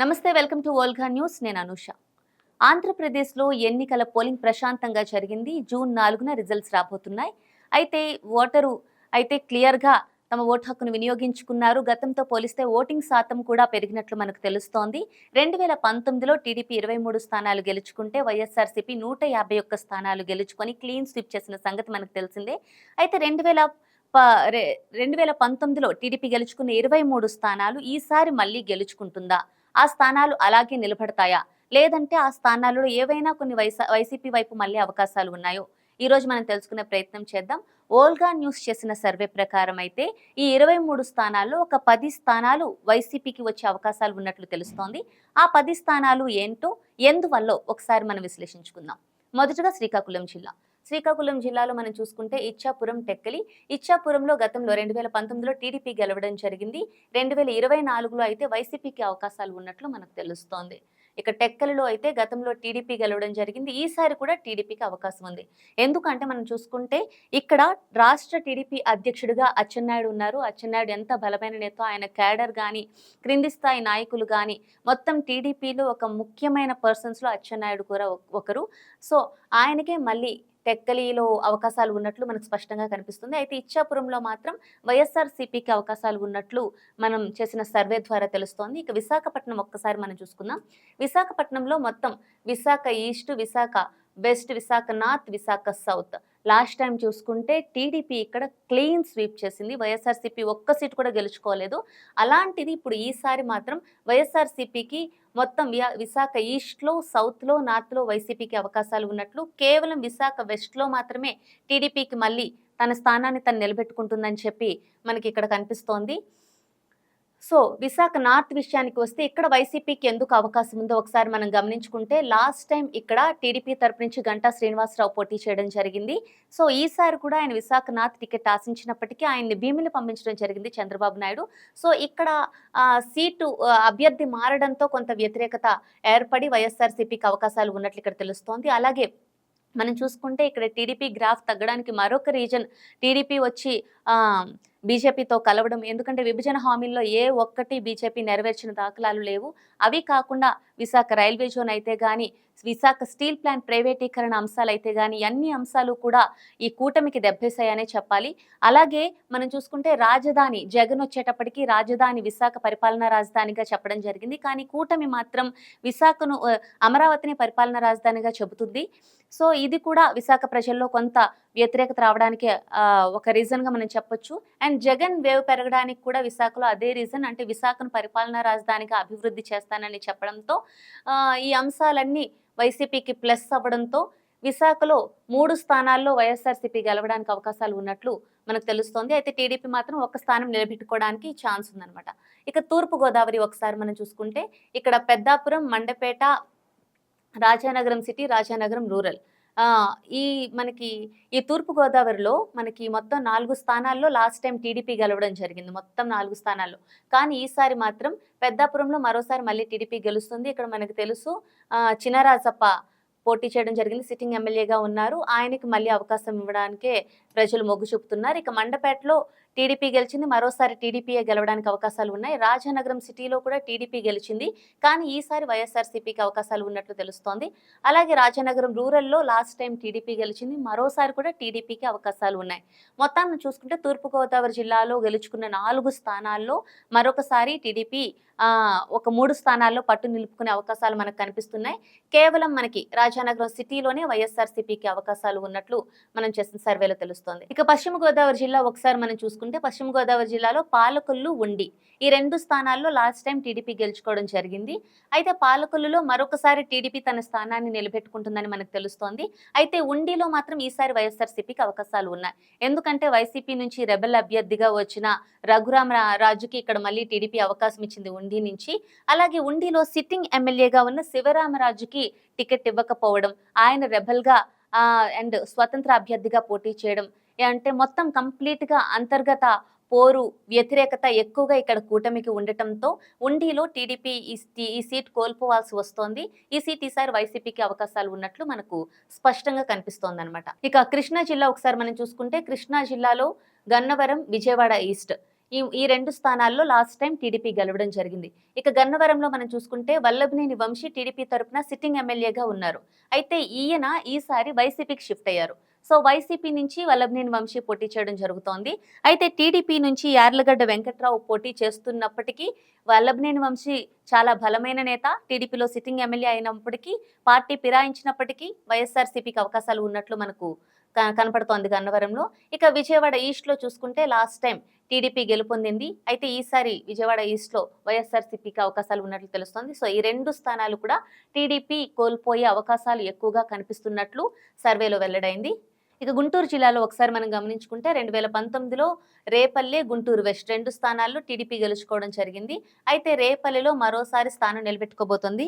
నమస్తే welcome to Olga news. నేను అనుష. ఆంధ్రప్రదేశ్లో ఎన్నికల పోలింగ్ ప్రశాంతంగా జరిగింది. జూన్ నాలుగున రిజల్ట్స్ రాబోతున్నాయి. అయితే ఓటరు అయితే క్లియర్గా తమ ఓటు హక్కును వినియోగించుకున్నారు. గతంతో పోలిస్తే ఓటింగ్ శాతం కూడా పెరిగినట్లు మనకు తెలుస్తోంది. రెండు వేల పంతొమ్మిదిలో టీడీపీ ఇరవై మూడు స్థానాలు గెలుచుకుంటే వైఎస్ఆర్సీపీ నూట యాభై ఒక్క స్థానాలు గెలుచుకొని క్లీన్ స్వీప్ చేసిన సంగతి మనకు తెలిసిందే. అయితే రెండు వేల ప రెండు వేల పంతొమ్మిదిలో టీడీపీ గెలుచుకున్న ఇరవై మూడు స్థానాలు ఈసారి మళ్ళీ గెలుచుకుంటుందా? ఆ స్థానాలు అలాగే నిలబడతాయా? లేదంటే ఆ స్థానాలలో ఏవైనా కొన్ని వైసా వైసీపీ వైపు మళ్ళీ అవకాశాలు ఉన్నాయో? ఈ రోజు మనం తెలుసుకునే ప్రయత్నం చేద్దాం. ఓల్గా న్యూస్ చేసిన సర్వే ప్రకారం అయితే ఈ ఇరవై మూడు స్థానాల్లో ఒక పది స్థానాలు వైసీపీకి వచ్చే అవకాశాలు ఉన్నట్లు తెలుస్తోంది. ఆ పది స్థానాలు ఏంటో ఎందువల్ల? ఒకసారి మనం విశ్లేషించుకుందాం. మొదటగా శ్రీకాకుళం జిల్లా. శ్రీకాకుళం జిల్లాలో మనం చూసుకుంటే ఇచ్చాపురం టెక్కలి. ఇచ్చాపురంలో గతంలో రెండు వేల పంతొమ్మిదిలో టీడీపీ గెలవడం జరిగింది. రెండు వేల ఇరవై నాలుగులో అయితే వైసీపీకి అవకాశాలు ఉన్నట్లు మనకు తెలుస్తోంది. ఇక టెక్కలిలో అయితే గతంలో టీడీపీ గెలవడం జరిగింది. ఈసారి కూడా టీడీపీకి అవకాశం ఉంది. ఎందుకంటే మనం చూసుకుంటే ఇక్కడ రాష్ట్ర టీడీపీ అధ్యక్షుడిగా అచ్చెన్నాయుడు ఉన్నారు. అచ్చెన్నాయుడు ఎంత బలమైన నేత ఆయన క్యాడర్ కానీ క్రింది స్థాయి నాయకులు కానీ మొత్తం టీడీపీలో ఒక ముఖ్యమైన పర్సన్స్లో అచ్చెన్నాయుడు కూడా ఒకరు. సో ఆయనకే మళ్ళీ టెక్కలిలో అవకాశాలు ఉన్నట్లు మనకు స్పష్టంగా కనిపిస్తుంది. అయితే ఇచ్చాపురంలో మాత్రం వైఎస్ఆర్ సిపికి అవకాశాలు ఉన్నట్లు మనం చేసిన సర్వే ద్వారా తెలుస్తోంది. ఇక విశాఖపట్నం ఒక్కసారి మనం చూసుకుందాం. విశాఖపట్నంలో మొత్తం Visakha east Visakha west Visakha north Visakha south last time చూసుకుంటే టీడీపీ ఇక్కడ క్లీన్ స్వీప్ చేసింది. వైఎస్ఆర్సీపీ ఒక్క సీట్ కూడా గెలుచుకోలేదు. అలాంటిది ఇప్పుడు ఈసారి మాత్రం వైఎస్ఆర్సీపీకి మొత్తం విశాఖ ఈస్ట్లో సౌత్లో నార్త్లో వైసీపీకి అవకాశాలు ఉన్నట్లు కేవలం విశాఖ వెస్ట్లో మాత్రమే టీడీపీకి మళ్ళీ తన స్థానాన్ని తను నిలబెట్టుకుంటుందని చెప్పి మనకి ఇక్కడ కనిపిస్తోంది. సో విశాఖ నార్త్ విషయానికి వస్తే ఇక్కడ వైసీపీకి ఎందుకు అవకాశం ఉందో ఒకసారి మనం గమనించుకుంటే లాస్ట్ టైం ఇక్కడ టీడీపీ తరపు నుంచి గంటా శ్రీనివాసరావు పోటీ చేయడం జరిగింది. సో ఈసారి కూడా ఆయన విశాఖ నార్త్ టికెట్ ఆశించినప్పటికీ ఆయన్ని భీమిని పంపించడం జరిగింది చంద్రబాబు నాయుడు. సో ఇక్కడ సీటు అభ్యర్థి మారడంతో కొంత వ్యతిరేకత ఏర్పడి వైఎస్ఆర్సీపీకి అవకాశాలు ఉన్నట్లు ఇక్కడ తెలుస్తోంది. అలాగే మనం చూసుకుంటే ఇక్కడ టీడీపీ గ్రాఫ్ తగ్గడానికి మరొక రీజన్ టీడీపీ వచ్చి బీజేపీతో కలవడం. ఎందుకంటే విభజన హామీల్లో ఏ ఒక్కటి బీజేపీ నెరవేర్చిన దాఖలాలు లేవు. అవి కాకుండా విశాఖ రైల్వే జోన్ అయితే కానీ విశాఖ స్టీల్ ప్లాంట్ ప్రైవేటీకరణ అంశాలు అయితే కానీ అన్ని అంశాలు కూడా ఈ కూటమికి దెబ్బేశాయనే చెప్పాలి. అలాగే మనం చూసుకుంటే రాజధాని జగన్ వచ్చేటప్పటికి రాజధాని విశాఖ పరిపాలనా రాజధానిగా చెప్పడం జరిగింది. కానీ కూటమి మాత్రం విశాఖను అమరావతిని పరిపాలనా రాజధానిగా చెబుతుంది. సో ఇది కూడా విశాఖ ప్రజల్లో కొంత వ్యతిరేకత రావడానికి ఒక రీజన్గా మనం చెప్పొచ్చు. అండ్ జగన్ వేవ్ పెరగడానికి కూడా విశాఖలో అదే రీజన్ అంటే విశాఖను పరిపాలనా రాజధానిగా అభివృద్ధి చేస్తానని చెప్పడంతో ఈ అంశాలన్నీ వైసీపీకి ప్లస్ అవ్వడంతో విశాఖలో మూడు స్థానాల్లో వైఎస్ఆర్సీపీ గెలవడానికి అవకాశాలు ఉన్నట్లు మనకు తెలుస్తోంది. అయితే టీడీపీ మాత్రం ఒక స్థానం నిలబెట్టుకోవడానికి ఛాన్స్ ఉందన్నమాట. ఇక తూర్పు గోదావరి ఒకసారి మనం చూసుకుంటే ఇక్కడ పెద్దాపురం మండపేట రాజానగరం సిటీ రాజానగరం రూరల్. ఈ మనకి ఈ తూర్పుగోదావరిలో మనకి మొత్తం నాలుగు స్థానాల్లో లాస్ట్ టైం టీడీపీ గెలవడం జరిగింది. మొత్తం నాలుగు స్థానాల్లో. కానీ ఈసారి మాత్రం పెద్దాపురంలో మరోసారి మళ్ళీ టీడీపీ గెలుస్తుంది. ఇక్కడ మనకు తెలుసు చినరాజప్ప పోటీ చేయడం జరిగింది. సిట్టింగ్ ఎమ్మెల్యేగా ఉన్నారు. ఆయనకి మళ్ళీ అవకాశం ఇవ్వడానికే ప్రజలు మొగ్గు చూపుతున్నారు. ఇక మండపేటలో టీడీపీ గెలిచింది మరోసారి టీడీపీయే గెలవడానికి అవకాశాలు ఉన్నాయి. రాజానగరం సిటీలో కూడా టీడీపీ గెలిచింది. కానీ ఈసారి వైఎస్ఆర్సీపీకి అవకాశాలు ఉన్నట్లు తెలుస్తోంది. అలాగే రాజానగరం రూరల్లో లాస్ట్ టైం టీడీపీ గెలిచింది. మరోసారి కూడా టీడీపీకి అవకాశాలు ఉన్నాయి. మొత్తాన్ని చూసుకుంటే తూర్పుగోదావరి జిల్లాలో గెలుచుకున్న నాలుగు స్థానాల్లో మరొకసారి టీడీపీ ఒక మూడు స్థానాల్లో పట్టు నిలుపుకునే అవకాశాలు మనకు కనిపిస్తున్నాయి. కేవలం మనకి రాజానగరం సిటీలోనే వైఎస్ఆర్సీపీకి అవకాశాలు ఉన్నట్లు మనం చేసిన సర్వేలో తెలుస్తోంది. ఇక పశ్చిమ గోదావరి జిల్లా ఒకసారి మనం చూసుకుంటే పశ్చిమ గోదావరి జిల్లాలో పాలకొల్లు ఉండి ఈ రెండు స్థానాల్లో లాస్ట్ టైం టీడీపీ గెలుచుకోవడం జరిగింది. అయితే పాలకొల్లులో మరొకసారి టీడీపీ తన స్థానాన్ని నిలబెట్టుకుంటుందని మనకు తెలుస్తోంది. అయితే ఉండిలో మాత్రం ఈసారి వైఎస్ఆర్సీపీకి అవకాశాలు ఉన్నాయి. ఎందుకంటే వైసీపీ నుంచి రెబెల్ అభ్యర్థిగా వచ్చిన రఘురామ రాజుకి ఇక్కడ మళ్ళీ టీడీపీ అవకాశం ఇచ్చింది ఉండి నుంచి. అలాగే ఉండిలో సిట్టింగ్ ఎమ్మెల్యేగా ఉన్న శివరామరాజుకి టికెట్ ఇవ్వకపోవడం ఆయన రెబల్గా అండ్ స్వతంత్ర అభ్యర్థిగా పోటీ చేయడం అంటే మొత్తం కంప్లీట్గా అంతర్గత పోరు వ్యతిరేకత ఎక్కువగా ఇక్కడ కూటమికి ఉండటంతో ఉండిలో టీడీపీ ఈ ఈ సీట్ కోల్పోవాల్సి వస్తోంది. ఈ సీట్ ఈసారి వైసీపీకి అవకాశాలు ఉన్నట్లు మనకు స్పష్టంగా కనిపిస్తోంది అనమాట ఇక కృష్ణా జిల్లా ఒకసారి మనం చూసుకుంటే కృష్ణా జిల్లాలో గన్నవరం విజయవాడ ఈస్ట్ ఈ ఈ రెండు స్థానాల్లో లాస్ట్ టైం టీడీపీ గెలవడం జరిగింది. ఇక గన్నవరంలో మనం చూసుకుంటే వల్లభనేని వంశీ టీడీపీ తరపున సిట్టింగ్ ఎమ్మెల్యేగా ఉన్నారు. అయితే ఈయన ఈసారి వైసీపీకి షిఫ్ట్ అయ్యారు. సో వైసీపీ నుంచి వల్లభనేని వంశీ పోటీ చేయడం జరుగుతోంది. అయితే టీడీపీ నుంచి యార్లగడ్డ వెంకట్రావు పోటీ చేస్తున్నప్పటికీ వల్లభనేని వంశీ చాలా బలమైన నేత. టీడీపీలో సిట్టింగ్ ఎమ్మెల్యే అయినప్పటికీ పార్టీ ఫిరాయించినప్పటికీ వైఎస్ఆర్సీపీకి అవకాశాలు ఉన్నట్లు మనకు కనపడుతోంది గన్నవరంలో. ఇక విజయవాడ ఈస్ట్లో చూసుకుంటే లాస్ట్ టైం టీడీపీ గెలుపొందింది. అయితే ఈసారి విజయవాడ ఈస్ట్లో వైఎస్ఆర్సీపీకి అవకాశాలు ఉన్నట్లు తెలుస్తోంది. సో ఈ రెండు స్థానాలు కూడా టీడీపీ కోల్పోయే అవకాశాలు ఎక్కువగా కనిపిస్తున్నట్లు సర్వేలో వెల్లడైంది. ఇక గుంటూరు జిల్లాలో ఒకసారి మనం గమనించుకుంటే రెండు వేల పంతొమ్మిదిలో రేపల్లె గుంటూరు వెస్ట్ రెండు స్థానాల్లో టీడీపీ గెలుచుకోవడం జరిగింది. అయితే రేపల్లెలో మరోసారి స్థానం నిలబెట్టుకోబోతోంది.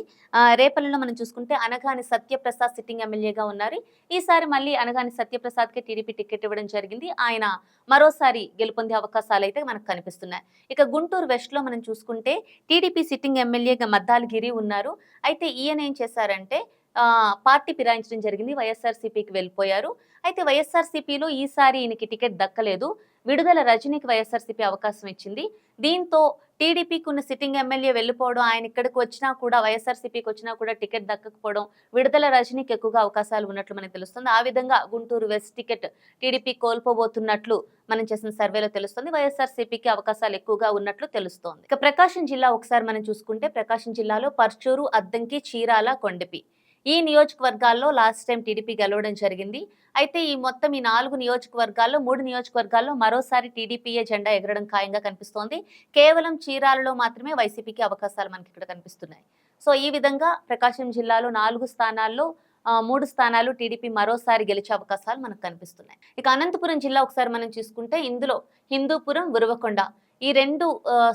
రేపల్లెలో మనం చూసుకుంటే అనగాని సత్యప్రసాద్ సిట్టింగ్ ఎమ్మెల్యేగా ఉన్నారు. ఈసారి మళ్ళీ అనగాని సత్యప్రసాద్కి టీడీపీ టికెట్ ఇవ్వడం జరిగింది. ఆయన మరోసారి గెలుపొందే అవకాశాలు అయితే మనకు కనిపిస్తున్నాయి. ఇక గుంటూరు వెస్ట్లో మనం చూసుకుంటే టీడీపీ సిట్టింగ్ ఎమ్మెల్యేగా మద్దాలి గిరి ఉన్నారు. అయితే ఈయన ఏం చేశారంటే పార్టీ ఫిరాయించడం జరిగింది. వైఎస్ఆర్సీపీకి వెళ్ళిపోయారు. అయితే వైఎస్ఆర్సీపీలో ఈసారి ఈయనకి టికెట్ దక్కలేదు. విడుదల రజనీకి వైఎస్ఆర్సీపీ అవకాశం ఇచ్చింది. దీంతో టీడీపీకి ఉన్న సిట్టింగ్ ఎమ్మెల్యే వెళ్ళిపోవడం ఆయన ఇక్కడికి వచ్చినా కూడా వైఎస్ఆర్సీపీకి వచ్చినా కూడా టికెట్ దక్కకపోవడం విడుదల రజనీకి ఎక్కువగా అవకాశాలు ఉన్నట్లు మనకు తెలుస్తుంది. ఆ విధంగా గుంటూరు వెస్ట్ టికెట్ టీడీపీ కోల్పోబోతున్నట్లు మనం చేసిన సర్వేలో తెలుస్తుంది. వైఎస్ఆర్సీపీకి అవకాశాలు ఎక్కువగా ఉన్నట్లు తెలుస్తోంది. ఇక ప్రకాశం జిల్లా ఒకసారి మనం చూసుకుంటే ప్రకాశం జిల్లాలో పర్చూరు అద్దంకి చీరాల కొండపి ఈ నియోజకవర్గాల్లో లాస్ట్ టైం టీడీపీ గెలవడం జరిగింది. అయితే ఈ మొత్తం ఈ నాలుగు నియోజకవర్గాల్లో మూడు నియోజకవర్గాల్లో మరోసారి టీడీపీఏ జెండా ఎగరడం ఖాయంగా కనిపిస్తోంది. కేవలం చీరాలలో మాత్రమే వైసీపీకి అవకాశాలు మనకి ఇక్కడ కనిపిస్తున్నాయి. సో ఈ విధంగా ప్రకాశం జిల్లాలో నాలుగు స్థానాల్లో మూడు స్థానాలు టీడీపీ మరోసారి గెలిచే అవకాశాలు మనకు కనిపిస్తున్నాయి. ఇక అనంతపురం జిల్లా ఒకసారి మనం చూసుకుంటే ఇందులో హిందూపురం ఉరవకొండ ఈ రెండు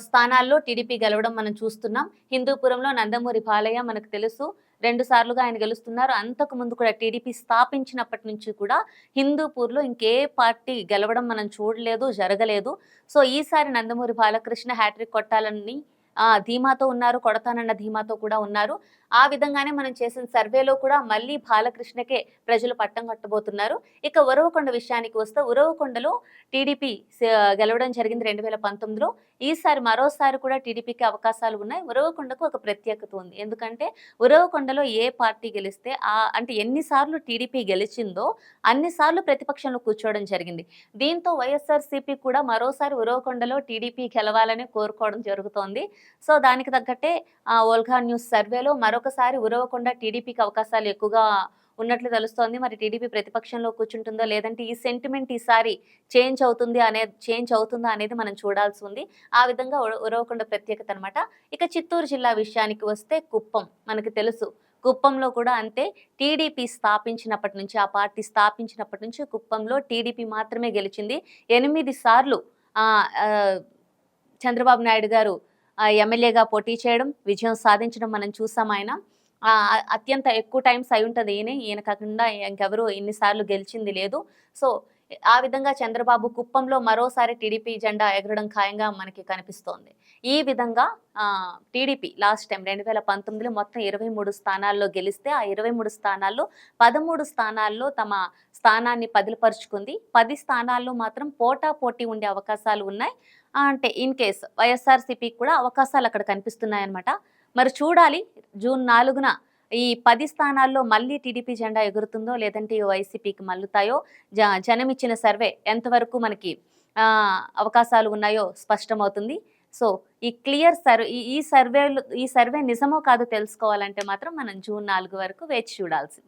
స్థానాల్లో టీడీపీ గెలవడం మనం చూస్తున్నాం. హిందూపురంలో నందమూరి బాలయ్య మనకు తెలుసు. రెండు సార్లుగా ఆయన గెలుస్తున్నారు. అంతకు ముందు కూడా టీడీపీ స్థాపించినప్పటి నుంచి కూడా హిందూపూర్లో ఇంకే పార్టీ గెలవడం మనం చూడలేదు జరగలేదు. సో ఈసారి నందమూరి బాలకృష్ణ హ్యాట్రిక్ కొట్టాలని ఆ ధీమాతో ఉన్నారు. కొడతానన్న ధీమాతో కూడా ఉన్నారు. ఆ విధంగానే మనం చేసిన సర్వేలో కూడా మళ్ళీ బాలకృష్ణకే ప్రజలు పట్టం కట్టబోతున్నారు. ఇక ఉరవకొండ విషయానికి వస్తే ఉరవకొండలో టీడీపీ గెలవడం జరిగింది రెండు వేల పంతొమ్మిదిలో. ఈసారి మరోసారి కూడా టీడీపీకి అవకాశాలు ఉన్నాయి. ఉరవకొండకు ఒక ప్రత్యేకత ఉంది. ఎందుకంటే ఉరవకొండలో ఏ పార్టీ గెలిస్తే ఆ అంటే ఎన్నిసార్లు టీడీపీ గెలిచిందో అన్నిసార్లు ప్రతిపక్షంలో కూర్చోవడం జరిగింది. దీంతో వైఎస్ఆర్సీపీ కూడా మరోసారి ఉరవకొండలో టీడీపీ గెలవాలని కోరుకోవడం జరుగుతోంది. సో దానికి తగ్గట్టే ఆ ఓల్గా న్యూస్ సర్వేలో మరో మరొకసారి ఉరవకుండా టీడీపీకి అవకాశాలు ఎక్కువగా ఉన్నట్లు తెలుస్తోంది. మరి టీడీపీ ప్రతిపక్షంలో కూర్చుంటుందో లేదంటే ఈ సెంటిమెంట్ ఈసారి చేంజ్ అవుతుంది అనే చేంజ్ అవుతుందా అనేది మనం చూడాల్సి ఉంది. ఆ విధంగా ఉర- ఉరవకొండ ప్రత్యేకత అనమాట ఇక చిత్తూరు జిల్లా విషయానికి వస్తే కుప్పం. మనకు తెలుసు కుప్పంలో కూడా అంతే టీడీపీ స్థాపించినప్పటి నుంచి ఆ పార్టీ స్థాపించినప్పటి నుంచి కుప్పంలో టీడీపీ మాత్రమే గెలిచింది. ఎనిమిది సార్లు చంద్రబాబు నాయుడు గారు ఎమ్మెల్యేగా పోటీ చేయడం విజయం సాధించడం మనం చూసాం ఆయన. అత్యంత ఎక్కువ టైమ్స్ అయి ఉంటుంది ఈయన. ఈయన కాకుండా ఇంకెవరు ఎన్నిసార్లు గెలిచింది లేదు. సో ఆ విధంగా చంద్రబాబు కుప్పంలో మరోసారి టీడీపీ జెండా ఎగరడం ఖాయంగా మనకి కనిపిస్తోంది. ఈ విధంగా టీడీపీ లాస్ట్ టైం రెండు వేల పంతొమ్మిదిలో మొత్తం ఇరవై మూడు స్థానాల్లో గెలిస్తే ఆ ఇరవై మూడు స్థానాల్లో పదమూడు స్థానాల్లో తమ స్థానాన్ని పదిలపరుచుకుంది. పది స్థానాల్లో మాత్రం పోటా పోటీ ఉండే అవకాశాలు ఉన్నాయి. అంటే ఇన్ కేస్ వైఎస్ఆర్సీపీకి కూడా అవకాశాలు అక్కడ కనిపిస్తున్నాయన్నమాట. మరి చూడాలి జూన్ నాలుగున ఈ పది స్థానాల్లో మళ్ళీ టీడీపీ జెండా ఎగురుతుందో లేదంటే ఈ వైసీపీకి మల్లుతాయో జ జనం ఇచ్చిన సర్వే ఎంతవరకు మనకి అవకాశాలు ఉన్నాయో స్పష్టమవుతుంది. సో ఈ క్లియర్ సర్వే ఈ సర్వేలు ఈ సర్వే నిజమో కాదో తెలుసుకోవాలంటే మాత్రం మనం జూన్ నాలుగు వరకు వేచి చూడాల్సింది.